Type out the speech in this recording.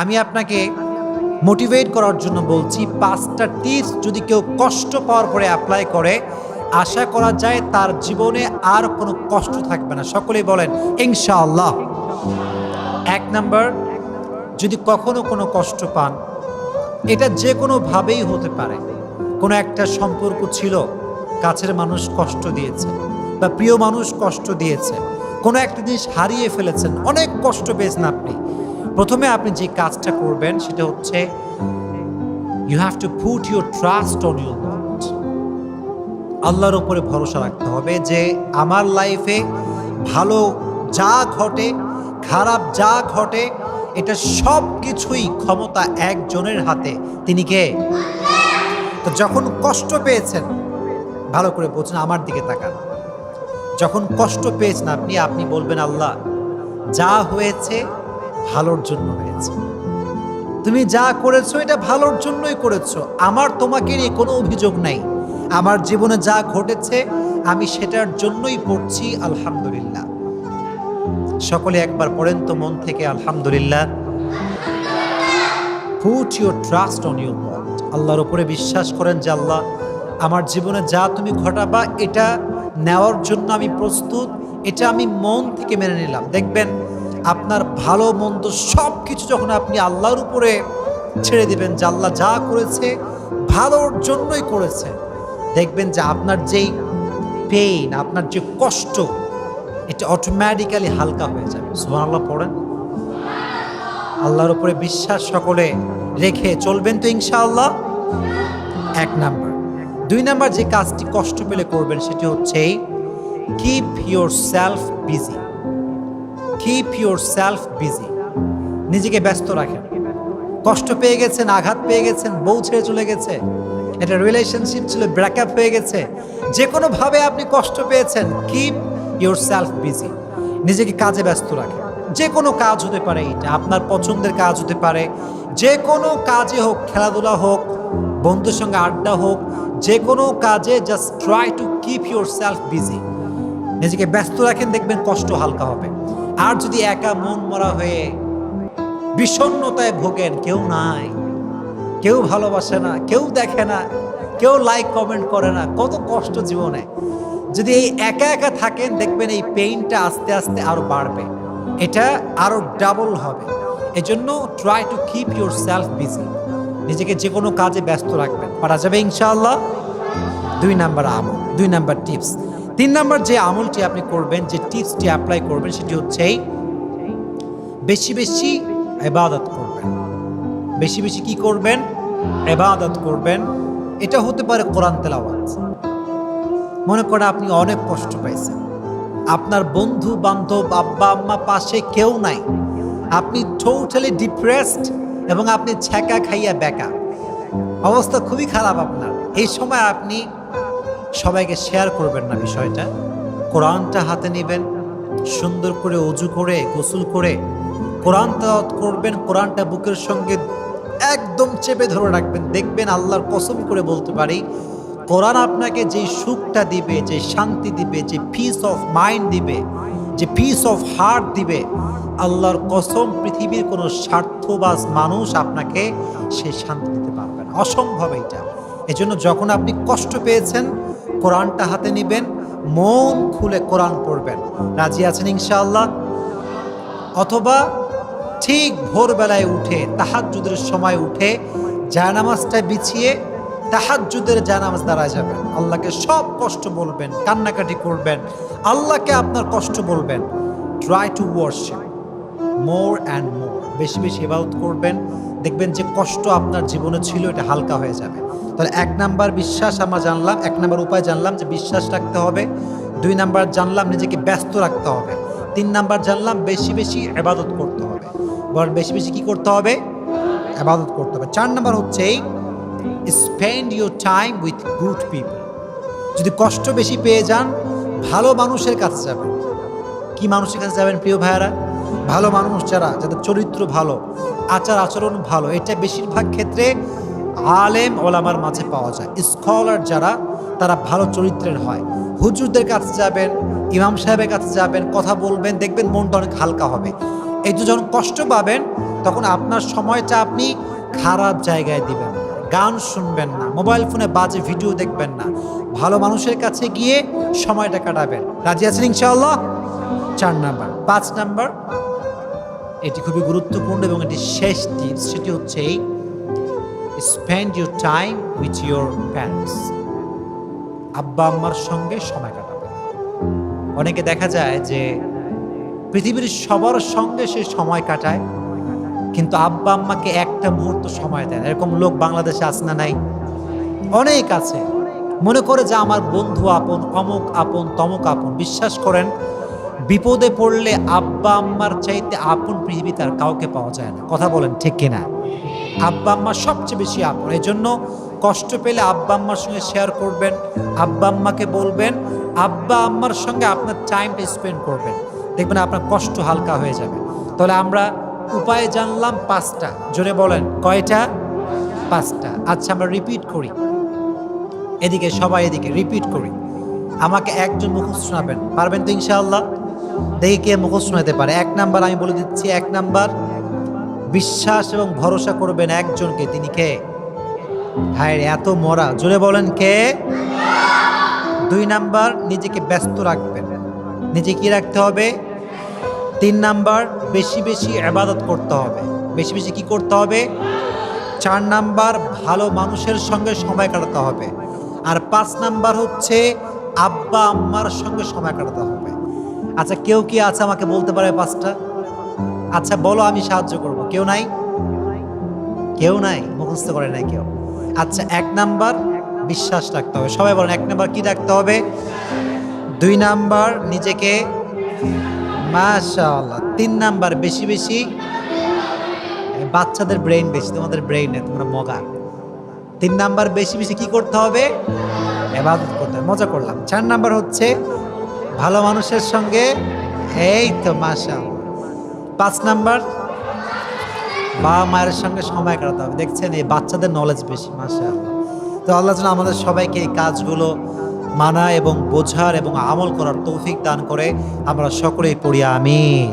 আমি আপনাকে মোটিভেট করার জন্য বলছি, পাঁচটা টিপস যদি কেউ কষ্ট পাওয়ার পরে অ্যাপ্লাই করে, আশা করা যায় তার জীবনে আর কোনো কষ্ট থাকবে না। সকলেই বলেন, ইনশাআল্লাহ। এক নাম্বার, যদি কখনো কোনো কষ্ট পান, এটা যে কোনোভাবেই হতে পারে। কোনো একটা সম্পর্ক ছিল, কাছের মানুষ কষ্ট দিয়েছে বা প্রিয় মানুষ কষ্ট দিয়েছে, কোনো একটা জিনিস হারিয়ে ফেলেছেন, অনেক কষ্ট পেয়েছেন আপনি। প্রথমে আপনি যে কাজটা করবেন সেটা হচ্ছে you have to put your trust on your lord আল্লাহর উপরে ভরসা রাখতে হবে যে আমার লাইফে ভালো যা ঘটে, খারাপ যা ঘটে, এটা সব কিছুই ক্ষমতা একজনের হাতে। তিনি কে? তো যখন কষ্ট পেয়েছেন, ভালো করে বলছেন, আমার দিকে তাকান। যখন কষ্ট পেয়েছেন আপনি আপনি বলবেন, আল্লাহ, যা হয়েছে ভালোর জন্য হয়েছে। তুমি যা করেছ, এটা ভালোর জন্যই করেছ। আমার তোমাকে নিয়ে কোনো অভিযোগ নাই। আমার জীবনে যা ঘটেছে, আমি সেটার জন্যই পড়ছি, আলহামদুলিল্লাহ। সকলে একবার পড়েন তো মন থেকে, আলহামদুলিল্লাহ। Put your trust on your God আল্লাহর উপরে বিশ্বাস করেন যে আল্লাহ, আমার জীবনে যা তুমি ঘটাবা, এটা নেওয়ার জন্য আমি প্রস্তুত, এটা আমি মন থেকে মেনে নিলাম। দেখবেন আপনার ভালো, মন্দ সব কিছু যখন আপনি আল্লাহর উপরে ছেড়ে দিবেন যে আল্লাহ যা করেছে ভালোর জন্যই করেছে, দেখবেন যে আপনার যেই পেইন আপনার যে কষ্ট, এটা অটোমেটিক্যালি হালকা হয়ে যাবে। সুমান আল্লাহ পড়েন। আল্লাহর উপরে বিশ্বাস সকলে রেখে চলবেন তো ইনশাআল্লাহ। এক নাম্বার। দুই নাম্বার যে কাজটি কষ্ট পেলে করবেন সেটি হচ্ছে keep your self busy keep your self busy নিজেকে ব্যস্ত রাখেন। কষ্ট পেয়ে গেছেন, আঘাত পেয়ে গেছেন, বউ ছেড়ে চলে গেছে। এটা রিলেশনশিপ ছিল ব্রেকআপ হয়ে গেছে। যে কোনোভাবে আপনি কষ্ট পেয়েছেন কিপ ইউর সেলফ বিজি নিজেকে কাজে ব্যস্ত রাখেন। যে কোনো কাজ হতে পারে এটা, আপনার পছন্দের কাজ হতে পারে। যে কোনো কাজে হোক, খেলাধুলা হোক, বন্ধুর সঙ্গে আড্ডা হোক যে কোনো কাজে just try to keep your self busy নিজেকে ব্যস্ত রাখেন, দেখবেন কষ্ট হালকা হবে। আর যদি একা মন মরা হয়ে বিষণ্ণতায় ভোগেন, কেউ নাই। কেউ ভালোবাসে না, কেউ দেখে না, কেউ লাইক কমেন্ট করে না। কত কষ্ট জীবনে। যদি এই একা একা থাকেন, দেখবেন এই পেইনটা আস্তে আস্তে আরও বাড়বে। এটা আরও ডাবল হবে। এজন্য try to keep your self busy নিজেকে যে কোনো কাজে ব্যস্ত রাখবেন। পারা যাবে ইনশাআল্লাহ। দুই নাম্বার আমল, দুই নাম্বার টিপস তিন নাম্বার যে আমলটি আপনি করবেন, যে টিপসটি অ্যাপ্লাই করবেন, সেটি হচ্ছে বেশি বেশি এবাদত করবেন। বেশি বেশি কি করবেন? এবাদত করবেন। এটা হতে পারে কোরআন তেলাওয়াত। মনে করে আপনি অনেক কষ্ট পাইছেন। আপনার বন্ধু, বান্ধব, আব্বা, আম্মা পাশে কেউ নাই। আপনি টোটালি ডিপ্রেসড এবং আপনি ছ্যাঁকা খাইয়া বেকা অবস্থা খুবই খারাপ আপনার। এই সময় আপনি সবাইকে শেয়ার করবেন না বিষয়টা। কোরআনটা হাতে নেবেন, সুন্দর করে অজু করে, গোসল করে, কোরআন করবেন, কোরআনটা বুকের সঙ্গে একদম চেপে ধরে রাখবেন। দেখবেন আল্লাহর কসম করে বলতে পারি, কোরআন আপনাকে যে সুখটা দিবে, যে শান্তি দিবে, যে পিস অফ মাইন্ড দিবে, যে পিস অফ হার্ট দিবে, আল্লাহর কসম পৃথিবীর কোনো স্বার্থবাজ মানুষ আপনাকে সে শান্তি দিতে পারবে না। অসম্ভব এটা এজন্য যখন আপনি কষ্ট পেয়েছেন কোরআনটা হাতে নেবেন, মন খুলে কোরআন পড়বেন। রাজি আছেন ইনশাআল্লাহ? অথবা ঠিক ভোরবেলায় উঠে, তাহাজ্জুদের সময় উঠে জায়নামাজটা বিছিয়ে তাহাজ্জুদের জায়নামাজ দাঁড়ায় যাবেন। আল্লাহকে সব কষ্ট বলবেন, কান্নাকাটি করবেন, আল্লাহকে আপনার কষ্ট বলবেন। Try to worship more and more বেশি বেশি ইবাদত করবেন দেখবেন যে কষ্ট আপনার জীবনে ছিল, এটা হালকা হয়ে যাবে। তাহলে এক নাম্বার বিশ্বাস আমরা জানলাম, এক নাম্বার উপায় জানলাম যে বিশ্বাস রাখতে হবে। দুই নাম্বার জানলাম নিজেকে ব্যস্ত রাখতে হবে। তিন নাম্বার জানলাম বেশি বেশি এবাদত করতে হবে। বরং বেশি বেশি কি করতে হবে? এবাদত করতে হবে। চার নাম্বার হচ্ছে spend your time with good people যদি কষ্ট বেশি পেয়ে যান, ভালো মানুষের কাছে যাবেন। কি মানুষের কাছে যাবেন প্রিয় ভাইয়ারা? ভালো মানুষ যারা, যাদের চরিত্র ভালো আচার আচরণ ভালো। এটা বেশিরভাগ ক্ষেত্রে আলেম ওলামার মাঝে পাওয়া যায়। স্কলার যারা, তারা ভালো চরিত্রের হয়। হুজুরদের কাছে যাবেন, ইমাম সাহেবের কাছে যাবেন, কথা বলবেন, দেখবেন মনটা অনেক হালকা হবে। এই যখন কষ্ট পাবেন, তখন আপনার সময়টা আপনি খারাপ জায়গায় দিবেন গান শুনবেন না, মোবাইল ফোনে বাজে ভিডিও দেখবেন না। ভালো মানুষের কাছে গিয়ে সময়টা কাটাবেন। রাজি আছেন ইনশাআল্লাহ? চার নাম্বার। পাঁচ নাম্বার এটি খুবই গুরুত্বপূর্ণ এবং এটি শেষ টিপস সেটি হচ্ছে এই spend your time with your parents আব্বা আম্মার সঙ্গে সময় কাটাবেন অনেকে দেখা যায় যে পৃথিবীর সবার সঙ্গে সে সময় কাটায়, কিন্তু আব্বা আম্মাকে একটা মুহূর্ত সময় দেন এরকম লোক বাংলাদেশে আছে না নাই? অনেক আছে। মনে করে যে আমার বন্ধু আপন, অমুক আপন, তমক আপন। বিশ্বাস করেন বিপদে পড়লে আব্বা আম্মার চাইতে আপন পৃথিবীতে আর কাউকে পাওয়া যায় না। কথা বলেন ঠিক কিনা? আব্বা আম্মা সবচেয়ে বেশি আপন। এই জন্য কষ্ট পেলে আব্বা আম্মার সঙ্গে শেয়ার করবেন, আব্বা আম্মাকে বলবেন, আব্বা আম্মার সঙ্গে আপনার টাইমটা স্পেন্ড করবেন। দেখবেন আপনার কষ্ট হালকা হয়ে যাবে। তাহলে আমরা উপায় জানলাম পাঁচটা। জোরে বলেন, কয়টা? পাঁচটা। আচ্ছা আমরা রিপিট করি। এদিকে সবাই এদিকে রিপিট করি। আমাকে একজন মুখস্থ শোনাবেন। পারবেন তো ইনশাআল্লাহ? দেখি কে মুখস্থ শোনাতে পারে। এক নাম্বার আমি বলে দিচ্ছি, এক নাম্বার, বিশ্বাস এবং ভরসা করবেন একজনকে, তিনি কে? ভাইয়ের এত মরা। জোরে বলেন কে? দুই নাম্বার, নিজেকে ব্যস্ত রাখবেন। নিজে কি রাখতে হবে? তিন নাম্বার, বেশি বেশি আবাদত করতে হবে। বেশি বেশি কি করতে হবে? চার নাম্বার, ভালো মানুষের সঙ্গে সময় কাটাতে হবে। আর পাঁচ নাম্বার হচ্ছে আব্বা আম্মার সঙ্গে সময় কাটাতে হবে। আচ্ছা কেউ কি আছে আমাকে বলতে পারে পাঁচটা? আচ্ছা বলো, আমি সাহায্য করব। কেউ নাই? কেউ নাই? মুখস্থ করে নাই কেউ। আচ্ছা এক নাম্বার, বিশ্বাস রাখতে হবে। সবাই বলেন, এক নাম্বার কি রাখতে হবে? দুই নাম্বার, নিজেকে মাশাআল্লাহ। তিন নাম্বার, বেশি বেশি বাচ্চাদের ব্রেইন বেশি, তোমাদের ব্রেইন তোমরা মগা। তিন নাম্বার, বেশি বেশি কি করতে হবে? এবাদত করতে হবে। মজা করলাম। চার নাম্বার হচ্ছে ভালো মানুষের সঙ্গে? এই তো মাসা পাঁচ নাম্বার। বাবা মায়ের সঙ্গে সময় কাটাতে হবে। দেখছেন, এই বাচ্চাদের নলেজ বেশি মাসা তো আল্লাহ যেন আমাদের সবাইকে এই কাজগুলো মানা এবং বোঝার এবং আমল করার তৌফিক দান করে। আমরা সকলেই পড়ি, আমিন।